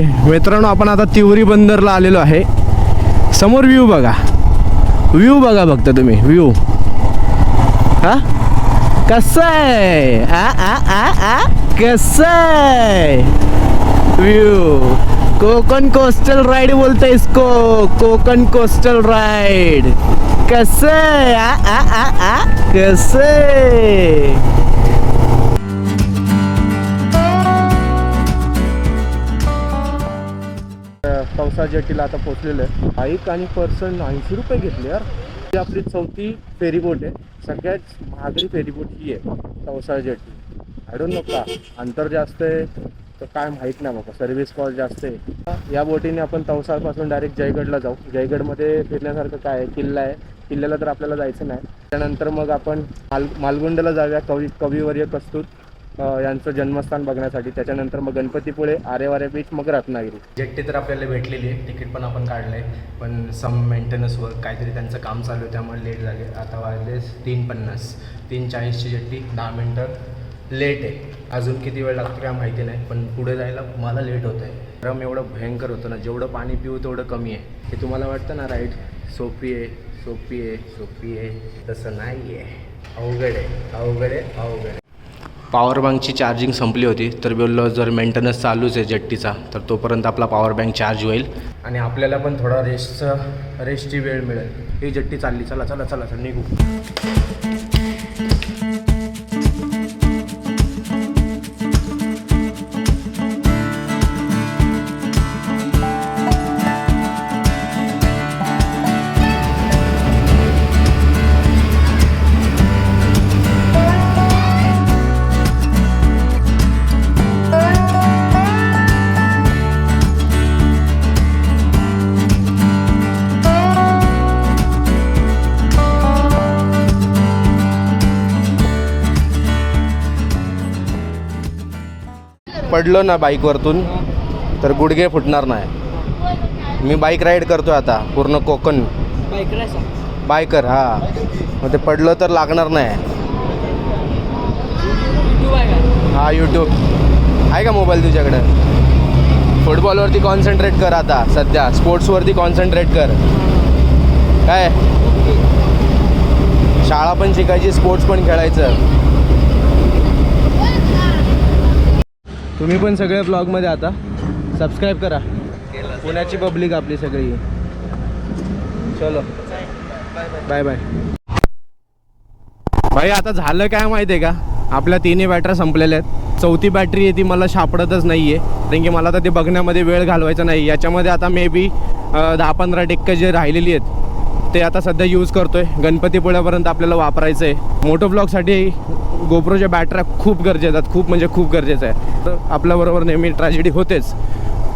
मित्रांनो आपण आता तिवरी बंदरला आलेलो आहे. समोर व्ह्यू बघा. व्ह्यू बघा बघता तुम्ही व्ह्यू हा? कसं आहे? आ आ आ आ? कसं आहे? व्यू कोकण कोस्टल राईड बोलते इसको कोकण कोस्टल राईड कसं आहे? आ आ आ आ? कसं नवसा जेटीला आता पोचलेलं आहे बाईक आणि पर्सन ऐंशी रुपये घेतले यार. ही आपली चौथी फेरीबोट आहे. सगळ्यात महागडी फेरीबोट ही आहे नवसा जेटी आय डोंट अंतर जास्त आहे तर काय माहीत नाही बाबा सर्व्हिस कॉस्ट जास्त आहे. या बोटीने आपण तवसाळपासून डायरेक्ट जयगडला जाऊ. जयगडमध्ये फिरण्यासारखं काय आहे? किल्ला आहे. किल्ल्याला तर आपल्याला जायचं नाही. त्यानंतर मग आपण माल मालगुंडला जाऊया. कवी कविवर्य कस्तूत यांचं जन्मस्थान बघण्यासाठी. त्याच्यानंतर मग गणपतीपुळे आरेवारे बीच मग रत्नागिरी. जेट्टी तर आपल्याला भेटलेली आहे. तिकीट पण आपण काढलं आहे पण सम मेंटेनन्स वर्क काहीतरी त्यांचं काम चालू आहे. त्यामुळे लेट झाले. आता वाजले तीन पन्नास तीन चाळीसची जेट्टी दहा मिनटं लेट आहे. अजून किती वेळ लागतो काय माहिती नाही. पण पुढे जायला मला लेट होतं आहे. रम एवढं भयंकर होतं ना. जेवढं पाणी पिऊ तेवढं कमी आहे. हे तुम्हाला वाटतं ना राईट सोपी आहे सोपी आहे सोपी आहे. तसं नाही आहे अवघड आहे. अवघड आहे अवघड आहे. पॉवर बँकची चार्जिंग संपली होती तर बोललो जर मेंटेनन्स चालूच आहे जेट्टीचा तर तोपर्यंत आपला पॉवर बँक चार्ज होईल. आणि आपल्याला पण थोडा रेस्टचा रेस्टची वेळ मिळेल. ही जेट्टी चालली चला चला चला चला निघू. पडलो ना बाईकवरतून तर गुडघे फुटणार नाही. मी बाईक राईड करतो आता पूर्ण कोकण. बायकर हा. मग ते पडलं तर लागणार नाही. हा यूट्यूब आहे का मोबाईल तुझ्याकडं? फुटबॉलवरती कॉन्सन्ट्रेट कर आता सध्या. स्पोर्ट्सवरती कॉन्सन्ट्रेट कर. काय? शाळा पण शिकायची स्पोर्ट्स पण खेळायचं. तुम्ही पण सगळ्या ब्लॉगमध्ये आता सबस्क्राईब करा. पुण्याची पब्लिक आपली सगळी. चलो. बाय बाय भाई आता झालं काय माहिती आहे का? आपल्या तिन्ही बॅटऱ्या संपलेल्या आहेत. चौथी बॅटरी आहे ती मला सापडतच नाही आहे कारण की मला तर ते बघण्यामध्ये वेळ घालवायचा नाही. याच्यामध्ये आता मे बी दहा पंधरा टक्के जे राहिलेली आहेत ते आता सध्या यूज करतोय. गणपतीपुळ्यापर्यंत आपल्याला वापरायचं आहे मोटो ब्लॉगसाठी गोप्रोच्या बॅटऱ्या खूप गरजेच्या आहेत. खूप म्हणजे खूप गरजेचं आहे. तर आपल्याबरोबर नेहमी ट्रॅजेडी होतेच.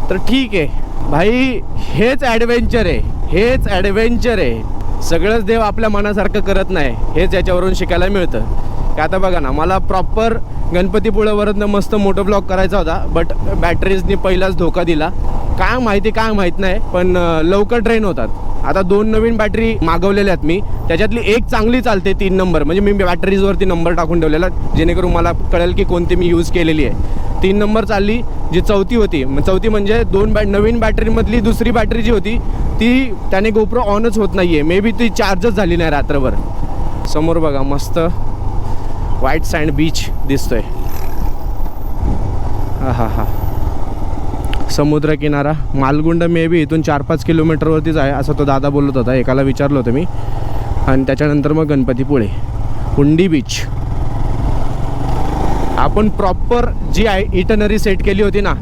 तर ठीक आहे. भाई हेच ॲडव्हेंचर आहे. हेच ॲडव्हेंचर आहे. सगळंच देव आपल्या मनासारखं करत नाही. हेच याच्यावरून शिकायला मिळतं. की आता बघा ना मला प्रॉपर गणपतीपुळ्यावरनं मस्त मोटो ब्लॉक करायचा होता बट बॅटरीजनी पहिलाच धोका दिला. काय माहिती काय माहीत नाही पण लवकर ट्रेन होतात. आता दोन नवीन बॅटरी मागवलेल्या आहेत मी. त्याच्यातली एक चांगली चालते तीन नंबर म्हणजे मी बॅटरीजवरती नंबर टाकून ठेवलेला जेणेकरून मला कळेल की कोणती मी यूज केलेली आहे. तीन नंबर चालली जी चौथी होती. मग चौथी म्हणजे दोन बॅ नवीन बॅटरीमधली दुसरी बॅटरी जी होती ती त्याने गोप्रो ऑनच होत नाही आहे मे बी ती चार्जच झाली नाही रात्रभर. समोर बघा मस्त व्हाईट सँड बीच दिसतोय. हा हा हा समुद्रकिनारा. मालगुंड मे बी इथून चार पाच किलोमीटरवरतीच आहे असं तो दादा बोलत होता. एकाला विचारलं होतं मी. आणि त्याच्यानंतर मग गणपतीपुळे हुंडी बीच आपण प्रॉपर जी आहे इटनरी सेट केली होती ना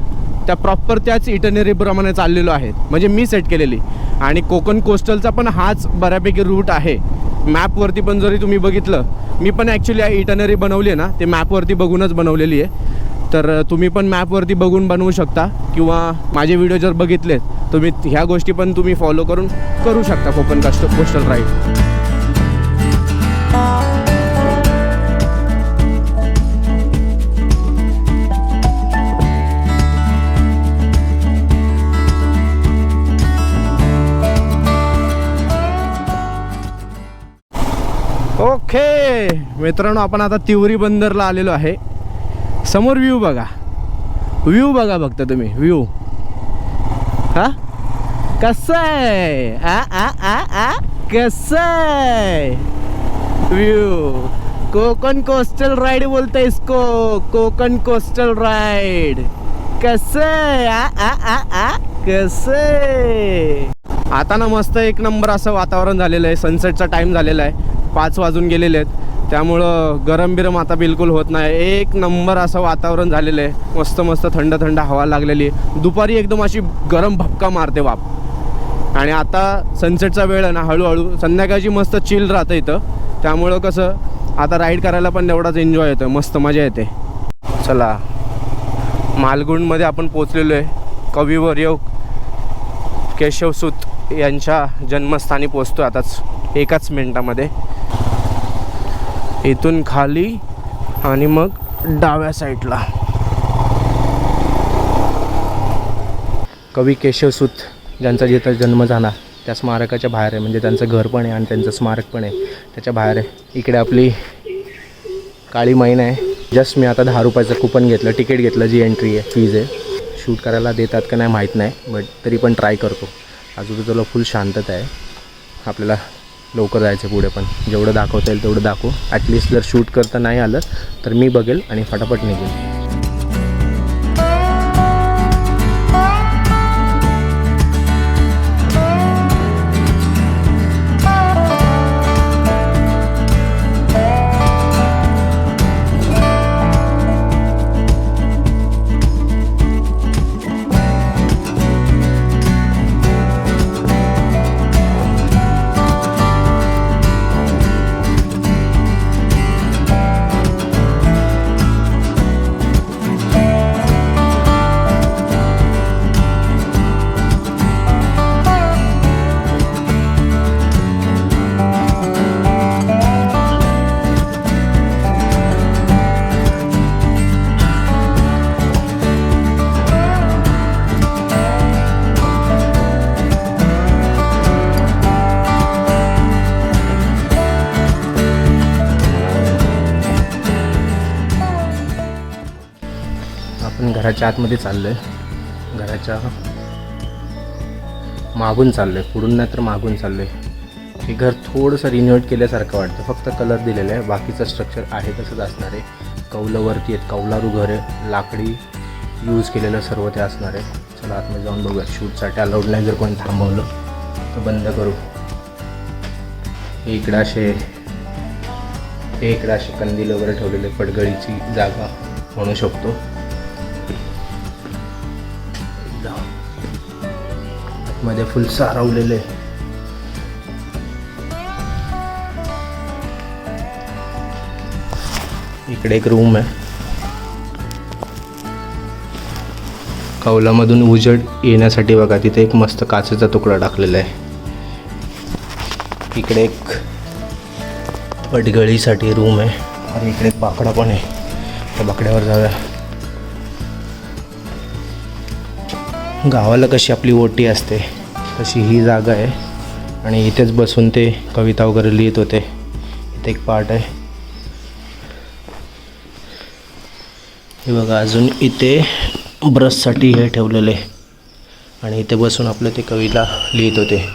त्या प्रॉपर त्याच इटनरीप्रमाणे चाललेलो आहे. म्हणजे मी सेट केलेली. आणि कोकण कोस्टलचा पण हाच बऱ्यापैकी रूट आहे. मॅपवरती पण जरी तुम्ही बघितलं मी पण ॲक्च्युली इटनरी बनवली आहे ना ते मॅपवरती बघूनच बनवलेली आहे. तर तुम्ही पण मॅपवरती बघून बनवू शकता किंवा माझे व्हिडिओ जर बघितलेत तुम्ही ह्या गोष्टी पण तुम्ही फॉलो करून करू शकता कोकण कस्ट कोस्टल राईड ओके मित्रांनो आपण आता तिवरी बंदरला आलेलो आहे. समोर व्ह्यू बघा. व्ह्यू बघा फक्त तुम्ही व्ह्यू हा? कसं आहे? आ आ आ आ? कसं आहे? व्यू कोकण कोस्टल राईड बोलते इसको कोकण कोस्टल राईड कसं आहे? आ आ आ आ? कसं आहे? आता ना मस्त एक नंबर असं वातावरण झालेलं आहे. सनसेटचा टाईम झालेला आहे. पाच वाजून गेलेले आहेत. त्यामुळं गरम बिरम आता बिलकुल होत नाही. एक नंबर असं वातावरण झालेलं आहे. मस्त मस्त थंड थंड हवा लागलेली आहे. दुपारी एकदम अशी गरम भपका मारते बाप. आणि आता सनसेटचा वेळ आहे ना हळूहळू. संध्याकाळची मस्त चिल राहतं इथं. त्यामुळं कसं आता राईड करायला पण तेवढाच एन्जॉय येतो मस्त मजा येते. चला. मालगुंडमध्ये आपण पोचलेलो आहे. कविवर्य केशवसूत यांच्या जन्मस्थानी पोचतो आताच. एकाच मिनटामध्ये. इथून खाली आणि मग डाव्या साईडला. कवी केशवसूत ज्यांचा जिथं जन्म झाला त्या स्मारकाच्या बाहेर आहे. म्हणजे त्यांचं घर पण आहे आणि त्यांचं स्मारक पण आहे. त्याच्या बाहेर आहे. इकडे आपली काळी मैन आहे. जस्ट मी आता दहा रुपयाचं कुपन घेतलं तिकीट घेतलं जी एंट्री आहे फीज आहे. शूट करायला देतात का नाही माहीत नाही बट तरी पण ट्राय करतो. आजूबाजूला फुल शांतता आहे. आपल्याला लवकर जायचं पुढे पण. जेवढं दाखवता येईल तेवढं दाखवू. ॲटलिस्ट जर शूट करता नाही आलं तर मी बघेल आणि फटाफट निघेल. घराच्या आतमध्ये चाललो आहे घराच्या मागून चाललो आहे पुढून नाही तर मागून चाललो आहे हे घर थोडंसं रिन्युएट केल्यासारखं वाटतं. फक्त कलर दिलेला आहे. बाकीचं स्ट्रक्चर आहे तसंच असणार आहे. कौलावरती आहेत. कौलारू घर आहे लाकडी यूज केलेलं सर्व ते असणार आहे. चला आतमध्ये जाऊन बघूया. शूटसाठी अलाउड नाही जर कोणी थांबवलं तर बंद करू. हे इकडं असे हे इकडं असे कंदील वगैरे ठेवलेले पडगळीची जागा म्हणू शकतो. मध्ये फुल सारवलेले इकडे एक रूम आहे. कौलामधून उजड येण्यासाठी बघा तिथे एक मस्त काचेचा तुकडा टाकलेला आहे. इकडे एक पटगळीसाठी रूम आहे. आणि इकडे एक बाकडा पण आहे. त्या बाकड्यावर जाऊया. गावाला कशी आपली ओटी असते तशी ही जागा आहे. आणि इथेच बसून ते कविता वगैरे लिहित होते. इथे एक पार्ट आहे. हे बघा अजून इथे ब्रशसाठी हे ठेवलेले. आणि इथे बसून आपलं ते कविता लिहित होते.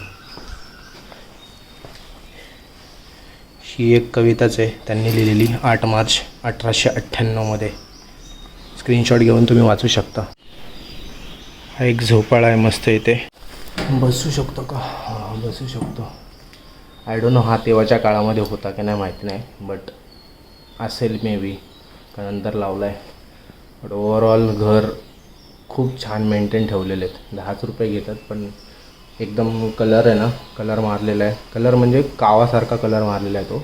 ही एक कविताच आहे त्यांनी लिहिलेली आठ मार्च अठराशे अठ्ठ्याण्णवमध्ये. स्क्रीनशॉट घेऊन तुम्ही वाचू शकता. हा एक झोपाळा आहे मस्त इथे. बसू शकतो का? हां बसू शकतो. आय डोंट नो हा तेव्हाच्या काळामध्ये होता की नाही माहिती नाही बट असेल मे बी का नंतर लावला आहे बट ओवरऑल घर खूप छान मेंटेन ठेवलेले आहेत. दहाच रुपये घेतात पण एकदम कलर आहे ना कलर मारलेला आहे. कलर म्हणजे कावासारखा कलर मारलेला आहे तो.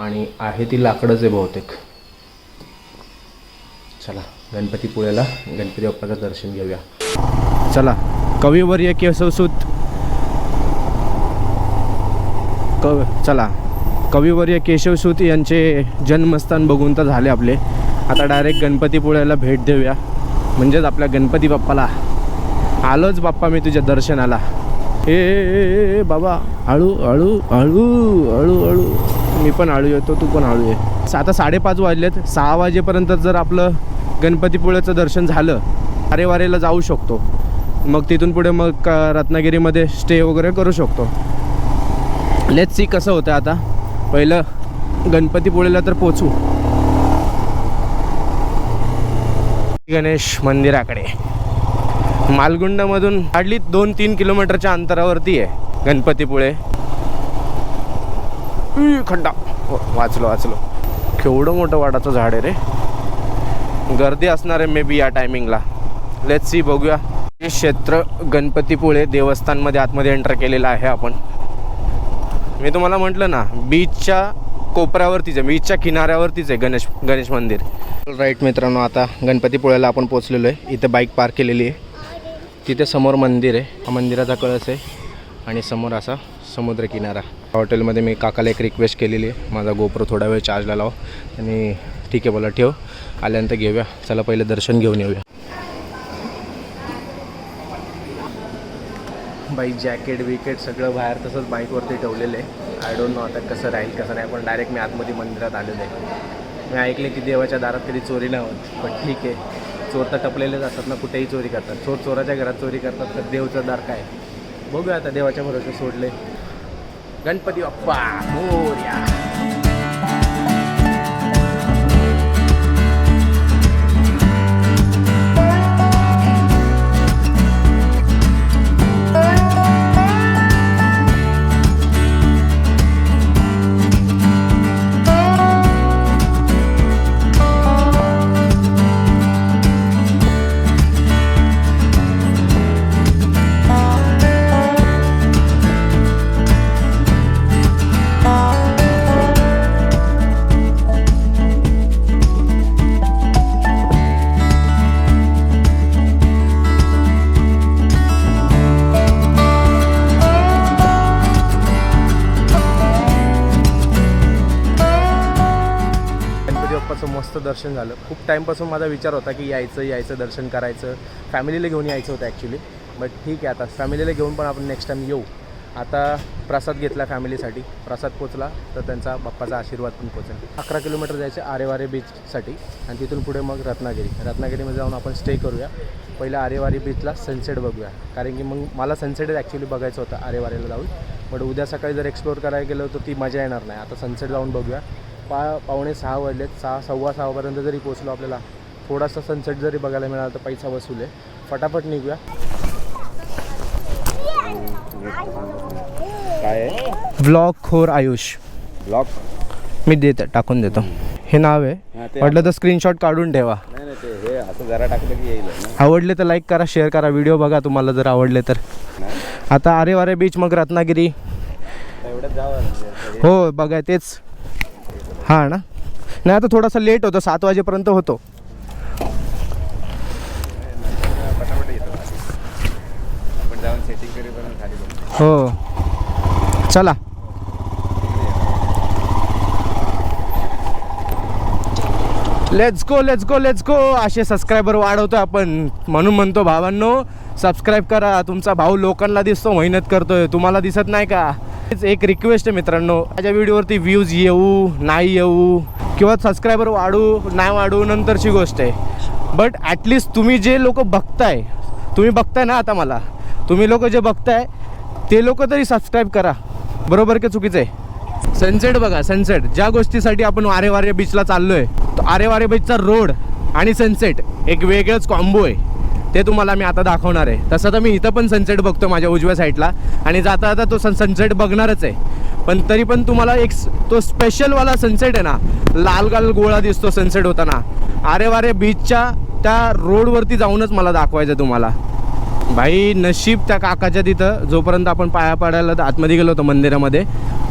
आणि आहे ती लाकडंच आहे बहुतेक. चला गणपतीपुळ्याला गणपती बाप्पाचं दर्शन घेऊया. चला कविवर्य केशवसूत कव चला. कविवर्य केशवसूत यांचे जन्मस्थान बघून तर झाले आपले. आता डायरेक्ट गणपतीपुळ्याला भेट देऊया. म्हणजेच आपल्या गणपती बाप्पाला. आलोच बाप्पा मी तुझ्या दर्शनाला. हे बाबा. हळू हळू हळू हळू हळू मी पण हळू येतो तू पण हळू ये. आता साडेपाच वाजलेत. सहा वाजेपर्यंत जर आपलं गणपतीपुळ्याचं दर्शन झालं अरे वारेला जाऊ शकतो. मग तिथून पुढे मग रत्नागिरीमध्ये स्टे वगैरे करू शकतो. लेट सी कसं होतं आता. पहिलं गणपतीपुळेला तर पोचू. गणेश मंदिराकडे. मालगुंडमधून हार्डली दोन तीन किलोमीटरच्या अंतरावरती आहे गणपतीपुळे. खड्डा. हो, वाचलो वाचलो. केवढं मोठं वाडाचं झाड आहे रे. गर्दी असणार आहे मे बी या टायमिंगला लेट सी बघूया. हे क्षेत्र गणपतीपुळे देवस्थानमध्ये आतमध्ये एंटर केलेलं आहे आपण. मी तुम्हाला म्हटलं ना बीचच्या कोपऱ्यावरतीच आहे बीचच्या किनाऱ्यावरतीच आहे गणेश गणेश मंदिर. राईट मित्रांनो आता गणपतीपुळ्याला आपण पोचलेलो आहे. इथे बाईक पार्क केलेली आहे. तिथे समोर मंदिर आहे. हा मंदिराचा कळस आहे. आणि समोर असा समुद्र किनारा. हॉटेलमध्ये मी काकाला एक रिक्वेस्ट केलेली आहे. माझा गोप्रो थोडा वेळ चार्जला लाव. आणि ठीक आहे बोला ठेव. आल्यानंतर घेऊया. चला पहिलं दर्शन घेऊन येऊया. बाईक जॅकेट विकेट सगळं बाहेर तसंच बाईकवरती ठेवलेलं आहे. आय डोंट नो आता कसं राहील कसं नाही. पण डायरेक्ट मी आतमध्ये मंदिरात आलेलो आहे. मी ऐकले की देवाच्या दारात कधी चोरी नाही होत. पण ठीक आहे. चोर तर टपलेलेच असतात ना कुठेही चोरी करतात. चोर चोराच्या घरात चोरी करतात तर देवचं दार काय? बघूया आता देवाच्या भरोसे सोडले गणपती बाप्पा मोर्या. दर्शन झालं. खूप टाईमपासून माझा विचार होता की यायचं यायचं दर्शन करायचं. फॅमिलीला घेऊन यायचं होतं ॲक्च्युली बट ठीक आहे आता फॅमिलीला घेऊन पण आपण नेक्स्ट टाईम येऊ. आता प्रसाद घेतला फॅमिलीसाठी प्रसाद पोचला तर त्यांचा बाप्पाचा आशीर्वाद पण पोचेल अकरा किलोमीटर जायचे आरेवारे बीचसाठी आणि तिथून पुढे मग रत्नागिरी. रत्नागिरीमध्ये जाऊन आपण स्टे करूया. पहिलं आरेवारी बीचला सनसेट बघूया. कारण की मग मला सनसेटच ॲक्च्युली बघायचं होतं आरेवारेला जाऊन. बट उद्या सकाळी जर एक्सप्लोअर करायला गेलो तर ती मजा येणार नाही. आता सनसेट जाऊन बघूया. पा पावणे सहा वाजलेत. सहा सव्वा सहापर्यंत जरी पोचलो आपल्याला थोडासा सनसेट जरी बघायला मिळाला तर पैसा वसूल आहे. फटाफट निघूया. काय? व्लॉग खोर आयुष. ब्लॉक मी देत टाकून देतो. हे नाव आहे. वाटलं तर स्क्रीनशॉट काढून ठेवा. नाही नाही ते हे असं जरा टाकलं की येईल ना. आवडले तर लाईक करा शेअर करा व्हिडिओ बघा तुम्हाला जर आवडले तर. आता आरे वारे बीच मग रत्नागिरी. एवढ्यात जावं हो बघा तेच. हां ना? नाही आता थोडासा लेट होतो सात वाजेपर्यंत होतो. हो. चला. Let's go let's go let's go असे सबस्क्रायबर वाढवतो आपण. म्हणून म्हणतो भावांनो सबस्क्राईब करा. तुमचा भाऊ लोकांना दिसतो मेहनत करतोय. तुम्हाला दिसत नाही का? एक रिक्वेस्ट आहे मित्रांनो. माझ्या व्हिडिओवरती व्ह्यूज येऊ नाही येऊ किंवा सबस्क्रायबर वाढू नाही वाढू नंतरची गोष्ट आहे. बट ॲटलिस्ट तुम्ही जे लोक बघताय तुम्ही बघताय ना आता मला. तुम्ही लोक जे बघताय ते लोक तरी सबस्क्राईब करा. बरोबर की चुकीचं आहे? सनसेट बघा सनसेट ज्या गोष्टीसाठी आपण आरे वारे बीचला चाललोय तो आरे वारे बीचचा रोड आणि सनसेट एक वेगळंच कॉम्बो आहे. ते तुम्हाला मी आता दाखवणार आहे. तसं तर मी इथं पण सनसेट बघतो माझ्या उजव्या साईडला आणि जाता जाता तो सन सनसेट बघणारच आहे. पण तरी पण तुम्हाला एक तो स्पेशलवाला सनसेट आहे ना लाल गाल गोळा दिसतो सनसेट होताना. अरे वारे बीचच्या त्या रोडवरती जाऊनच मला दाखवायचं तुम्हाला. भाई नशीब त्या काकाच्या तिथं. जोपर्यंत आपण पाया पाडायला आतमध्ये गेलो होतो मंदिरामध्ये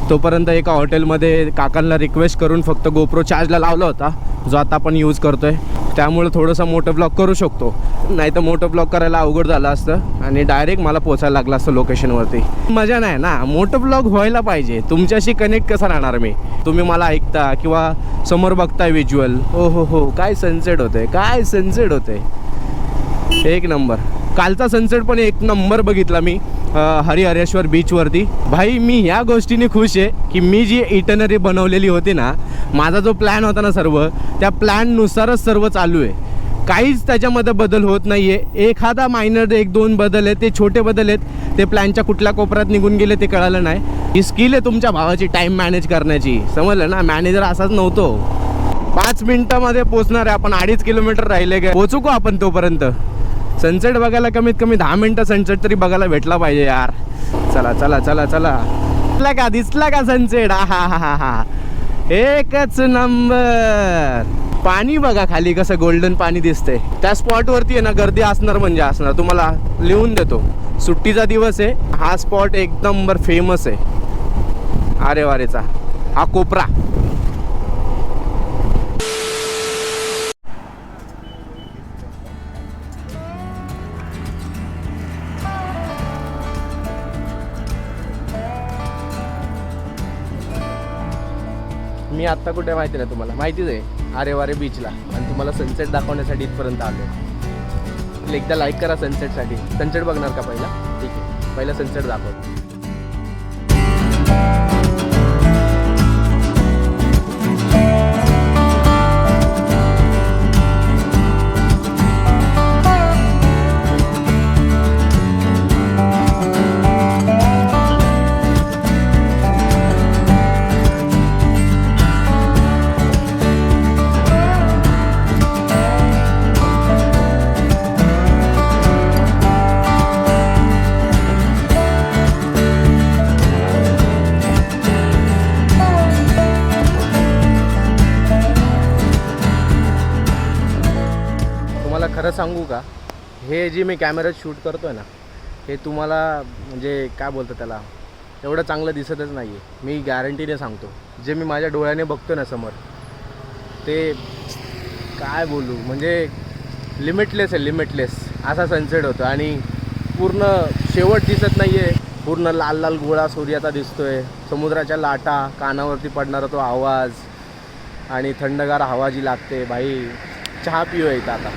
तोपर्यंत एका हॉटेलमध्ये काकांना रिक्वेस्ट करून फक्त गोप्रो चार्जला लावला होता जो आता आपण यूज करतोय. त्यामुळे थोडंसं मोठं ब्लॉक करू शकतो. नाही तर मोठं ब्लॉक करायला अवघड झालं असतं आणि डायरेक्ट मला पोचायला लागलं असतं लोकेशनवरती मजा नाही ना. मोठं ब्लॉग व्हायला पाहिजे. तुमच्याशी कनेक्ट कसा राहणार मी? तुम्ही मला ऐकता किंवा समोर बघताय व्हिज्युअल हो हो हो. काय सनसेट होते काय सनसेट होते एक नंबर कालचा सनसेट पण एक नंबर बघितला मी. हरिहरेश्वर बीचवरती भाई मी ह्या गोष्टीने खुश आहे की मी जी इटनरी बनवलेली होती ना माझा जो प्लॅन होता ना सर्व त्या प्लॅननुसारच सर्व चालू आहे. काहीच त्याच्यामध्ये बदल होत नाही आहे एखादा मायनर एक दोन बदल आहेत ते छोटे बदल आहेत ते प्लॅनच्या कुठल्या कोपऱ्यात निघून गेले ते कळालं नाही. ही स्किल आहे तुमच्या भावाची टाईम मॅनेज करण्याची. समजलं ना? मॅनेजर असाच नव्हतो. पाच मिनिटामध्ये पोचणार आहे आपण अडीच किलोमीटर राहिले काय पोचू का आपण तोपर्यंत? सनसेट बघायला कमीत कमी दहा मिनिटं सनसेट तरी बघायला भेटला पाहिजे यार. चला चला चला चला. दिसला का? दिसला का सनसेट हा हा हा हा. एकच नंबर पाणी बघा खाली कसं गोल्डन पाणी दिसतंय. त्या स्पॉट वरती आहे ना गर्दी असणार म्हणजे असणार. तुम्हाला लिहून देतो. सुट्टीचा दिवस आहे. हा स्पॉट एक नंबर फेमस आहे. अरे वारेचा हा कोपरा. मी आत्ता कुठे माहिती नाही तुम्हाला. माहितीच आहे अरे वारे बीचला आणि तुम्हाला सनसेट दाखवण्यासाठी इथपर्यंत आलो एकदा लाईक करा सनसेटसाठी सनसेट बघणार का पहिला? ठीक आहे. पहिला सनसेट दाखव. खरं सांगू का? हे जे मी कॅमेऱ्यात शूट करतो आहे ना हे तुम्हाला म्हणजे काय बोलतं त्याला? एवढं चांगलं दिसतच नाही आहे मी गॅरंटीने सांगतो. जे मी माझ्या डोळ्याने बघतो ना समोर ते काय बोलू? म्हणजे लिमिटलेस आहे लिमिटलेस असा सनसेट होतो आणि पूर्ण शेवट दिसत नाही आहे पूर्ण लाल लाल गोळा सूर्याचा दिसतो आहे समुद्राच्या लाटा कानावरती पडणारा तो आवाज आणि थंडगार हवा जी लागते. बाई चहा पिऊ येतं आता.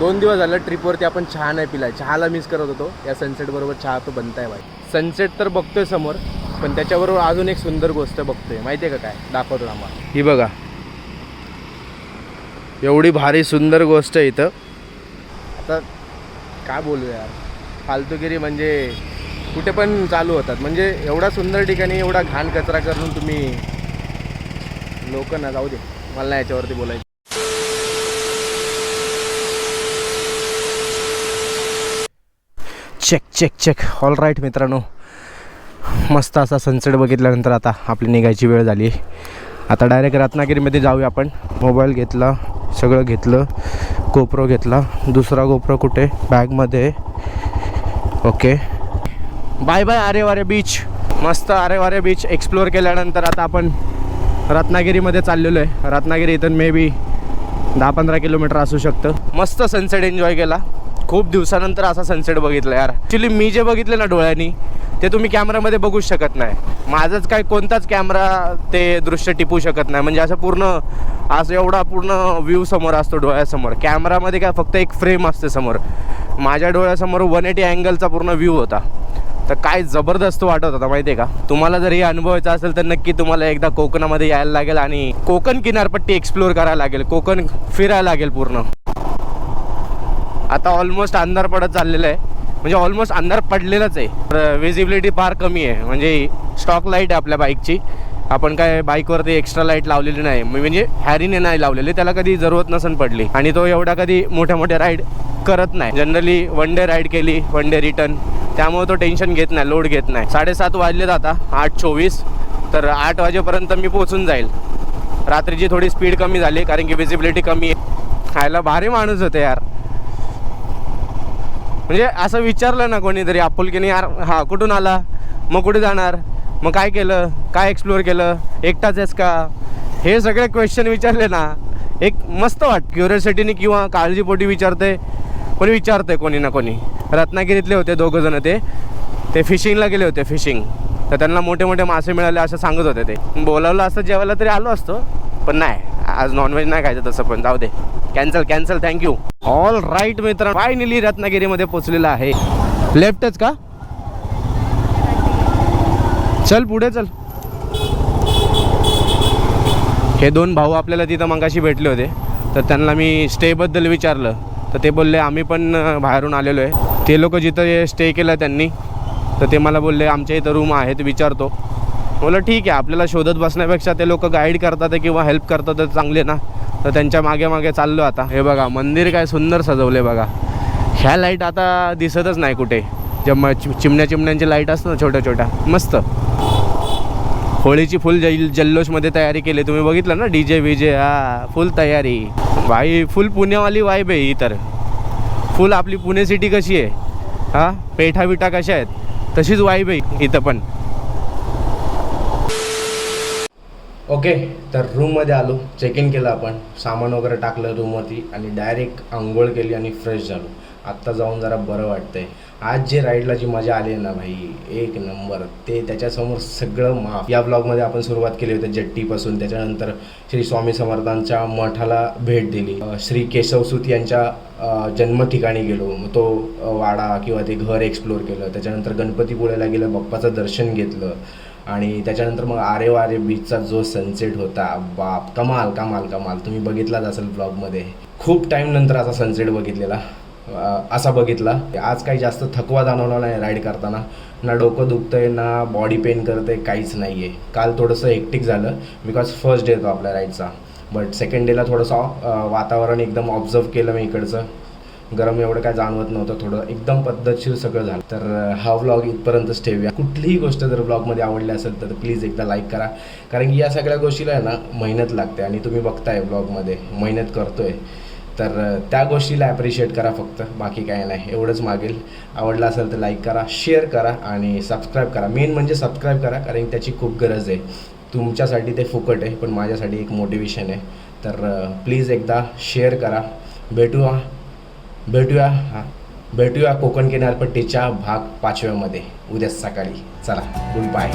दोन दिवस झालं ट्रिपवरती आपण चहा नाही पिलाय. चहाला मिस करत होतो. या सनसेट बरोबर चहा तो बनताय भाई. सनसेट तर बघतोय समोर पण त्याच्याबरोबर अजून एक सुंदर गोष्ट बघतोय. माहिती आहे का काय? दाखवतो आम्हाला ही बघा. एवढी भारी सुंदर गोष्ट आहे इथं. आता काय बोलू यार? फालतूगिरी म्हणजे कुठे पण चालू होतात. म्हणजे एवढा सुंदर ठिकाणी एवढा घाण कचरा करून तुम्ही लोक ना जाऊ दे. मला याच्यावरती बोलायचं. Check check check all right मित्रांनो. मस्त असा सनसेट बघितल्यानंतर आता आपली निघायची वेळ झाली. आता डायरेक्ट रत्नागिरीमध्ये जाऊया आपण. मोबाईल घेतला सगळं घेतलं गोप्रो घेतला. दुसरा गोप्रो कुठे? बॅगमध्ये ओके बाय बाय आरे वारे बीच मस्त आरे वारे बीच एक्सप्लोअर केल्यानंतर आता आपण रत्नागिरीमध्ये चाललेलो आहे रत्नागिरी इथून मे बी दहा पंधरा किलोमीटर असू शकतं. मस्त सनसेट एन्जॉय केला. खूप दिवसानंतर असा सनसेट बघितला यार. ॲक्च्युली मी जे बघितलं ना डोळ्यांनी ते तुम्ही कॅमेरामध्ये बघूच शकत नाही. माझंच काय कोणताच कॅमेरा ते दृश्य टिपू शकत नाही. म्हणजे असं पूर्ण असं एवढा पूर्ण व्ह्यू समोर असतो डोळ्यासमोर. कॅमेरामध्ये काय फक्त एक फ्रेम असते समोर. माझ्या डोळ्यासमोर वन एटी अँगलचा पूर्ण व्ह्यू होता. तर काय जबरदस्त वाटत होता माहिती आहे का? तुम्हाला जर हे अनुभवायचं असेल तर नक्की तुम्हाला एकदा कोकणामध्ये यायला लागेल आणि कोकण किनारपट्टी एक्सप्लोअर करायला लागेल. कोकण फिरायला लागेल पूर्ण. आता ऑलमोस्ट अंधार पडत चाललेलं आहे. म्हणजे ऑलमोस्ट अंधार पडलेलाच आहे. विजिबिलिटी फार कमी आहे. म्हणजे स्टॉक लाइट आहे आपल्या बाईकची आपण काय बाईकवरती एक्स्ट्रा लाइट लावलेली नाही. म्हणजे हॅरीने नाही लावलेली. त्याला कधी जरूरत नसन पडली. आणि तो एवढा कधी मोठ्या मोठ्या राईड करत नाही. जनरली वन डे राईड केली वन डे रिटर्न त्यामुळे तो टेन्शन घेत नाही लोड घेत नाही. साडेसात वाजलेत आता. आठ चोवीस. तर आठ वाजेपर्यंत मी पोचून जाईल. रात्रीची थोडी स्पीड कमी झाली कारण की विजिबिलिटी कमी आहे. खायला भारी माणूस होते यार. म्हणजे असं विचारलं ना कोणीतरी आपुलकीने यार हा कुठून आला? मग कुठे जाणार? मग काय केलं? काय एक्सप्लोअर केलं? एकटाच आहेस का? हे सगळे क्वेश्चन विचारले ना एक मस्त वाट क्युरियोसिटीने किंवा काळजीपोटी विचारते कोणी विचारते कोणी ना कोणी. रत्नागिरीतले होते दोघं जण ते. ते फिशिंगला गेले होते फिशिंग तर त्यांना मोठे मोठे मासे मिळाले असं सांगत होते ते. बोलावलं असतं जेवायला तरी आलो असतो पण नाही. आज नॉनव्हेज नाही खायचं तसं पण जाऊ दे. Cancel cancel thank you all right मित्र फायनली रत्नागिरीमध्ये पोचलेला आहे. लेफ्टच का? चल पुढे चल. हे दोन भाऊ आपल्याला तिथं मंगाशी भेटले होते. तर त्यांना मी स्टेबद्दल विचारलं. तर ते बोलले आम्ही पण बाहेरून आलेलो आहे. ते लोक जिथं स्टे केलं त्यांनी तर ते मला बोलले आमच्या इथं रूम आहेत विचारतो. बोला ठीक आहे. आपल्याला शोधत बसण्यापेक्षा ते लोक गाईड करतात किंवा हेल्प करतात तर चांगले ना. तर त्यांच्या मागे मागे चाललो आता. हे बघा मंदिर काय सुंदर सजवले बघा. ह्या लाइट आता दिसतच नाही कुठे. ज्या म चिमण्या चिमण्यांची लाइट असतं ना छोट्या छोट्या. मस्त. होळीची फुल जल जल्लोषमध्ये तयारी केली. तुम्ही बघितलं ना डी जे विजे हा फुल तयारी. भाई फुल पुण्यावाली वाईब आहे ही तर. फुल आपली पुणे सिटी कशी आहे? हा पेठा विटा कशा आहेत? तशीच वाईब आहे इथं पण. ओके तर रूममध्ये आलो. चेक इन केलं आपण. सामान वगैरे टाकलं रूमवरती आणि डायरेक्ट आंघोळ केली आणि फ्रेश झालो. आत्ता जाऊन जरा बरं वाटतंय. आज जे राईडला जी मजा आली आहे ना भाई एक नंबर ते त्याच्यासमोर सगळं माफ. या ब्लॉगमध्ये आपण सुरुवात केली होती जट्टीपासून. त्याच्यानंतर श्री स्वामी समर्थांच्या मठाला भेट दिली. श्री केशवसूत यांच्या जन्मठिकाणी जन्म ठिकाणी गेलो. मग तो वाडा किंवा ते घर एक्सप्लोर केलं. त्याच्यानंतर गणपतीपुळ्याला गेलं बाप्पाचं दर्शन घेतलं. आणि त्याच्यानंतर मग आरे वारे बीचचा जो सनसेट होता बाप कमाल कमाल कमाल. तुम्ही बघितलाच असेल ब्लॉगमध्ये खूप टाईम नंतर असा सनसेट बघितलेला. असा बघितला. आज काही जास्त थकवा जाणवला नाही राईड करताना. ना डोकं दुखतंय ना बॉडी पेन करतंय काहीच नाही आहे काल थोडंसं हेक्टिक झालं बिकॉज फर्स्ट डे तो आपल्या राईडचा बट सेकंड डेला थोडंसं वातावरण एकदम ऑब्झर्व केलं मी इकडचं. गरम एवढं काय जाणवत नव्हतं थोडं एकदम पद्धतशीर सगळं झालं. तर हा व्लॉग इथपर्यंतच ठेवूया. कुठलीही गोष्ट जर व्लॉगमध्ये आवडली असेल तर प्लीज एकदा लाईक करा. कारण की या सगळ्या गोष्टीला आहे ना मेहनत लागते आणि तुम्ही बघताय व्लॉगमध्ये मेहनत करतोय. तर त्या गोष्टीला ॲप्रिशिएट करा फक्त बाकी काय नाही एवढंच मागेल. आवडलं असेल तर लाईक करा शेअर करा आणि सबस्क्राईब करा. मेन म्हणजे सबस्क्राईब करा कारण त्याची खूप गरज आहे. तुमच्यासाठी ते फुकट आहे पण माझ्यासाठी एक मोटिवेशन आहे. तर प्लीज एकदा शेअर करा. भेटूया. भेटूया. हां. भेटूया कोकण किनारपट्टीच्या भाग पाचव्यामध्ये. उद्या सकाळी. चला गुड बाय.